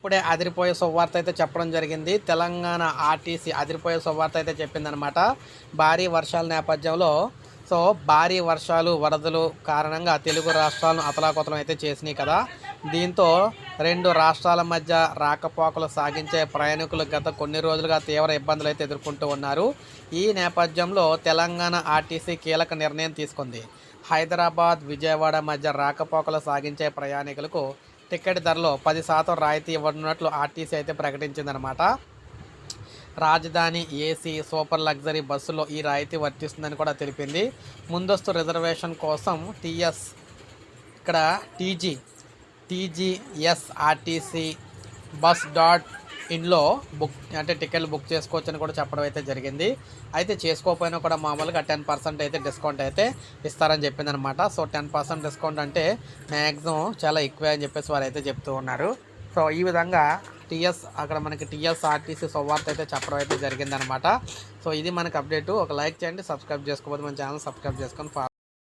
ఇప్పుడే అదిరిపోయే శుభవార్త అయితే చెప్పడం జరిగింది. తెలంగాణ ఆర్టీసీ అదిరిపోయే శుభవార్త అయితే చెప్పిందనమాట భారీ వర్షాల నేపథ్యంలో సో భారీ వర్షాలు వరదలు కారణంగా తెలుగు రాష్ట్రాలను అతలాకుతలం అయితే చేసినాయి కదా. దీంతో రెండు రాష్ట్రాల మధ్య రాకపోకలు సాగించే ప్రయాణికులు గత కొన్ని రోజులుగా తీవ్ర ఇబ్బందులు అయితే ఎదుర్కొంటూ ఉన్నారు. ఈ నేపథ్యంలో తెలంగాణ ఆర్టీసీ కీలక నిర్ణయం తీసుకుంది. హైదరాబాద్ విజయవాడ మధ్య రాకపోకలు సాగించే ప్రయాణికులకు టికెట్ ధరలో పది శాతం రాయితీ ఇవ్వనున్నట్లు ఆర్టీసీ అయితే ప్రకటించిందనమాట రాజధాని ఏసీ సూపర్ లగ్జరీ బస్సులో ఈ రాయితీ వర్తిస్తుందని కూడా తెలిపింది. ముందస్తు రిజర్వేషన్ కోసం టీఎస్ ఇక్కడ టీజీ టీజీఎస్ఆర్టీసీ బస్ డాట్ ఇన్లో బుక్ అంటే టికెట్లు బుక్ చేసుకోవచ్చని కూడా చెప్పడం అయితే జరిగింది. అయితే చేసుకోకపోయినా కూడా మామూలుగా టెన్ పర్సెంట్ అయితే డిస్కౌంట్ అయితే ఇస్తారని చెప్పింది అనమాట సో టెన్ పర్సెంట్ డిస్కౌంట్ అంటే మ్యాక్సిమం చాలా ఎక్కువే అని చెప్పేసి వారు అయితే చెప్తూ ఉన్నారు. సో ఈ విధంగా టీఎస్ అక్కడ మనకి టీఎస్ఆర్టీసీ సువార్త అయితే చెప్పడం అయితే జరిగిందనమాట. సో ఇది మనకు అప్డేట్. ఒక లైక్ చేయండి సబ్స్క్రైబ్ చేసుకోకపోతే మన ఛానల్ సబ్స్క్రైబ్ చేసుకొని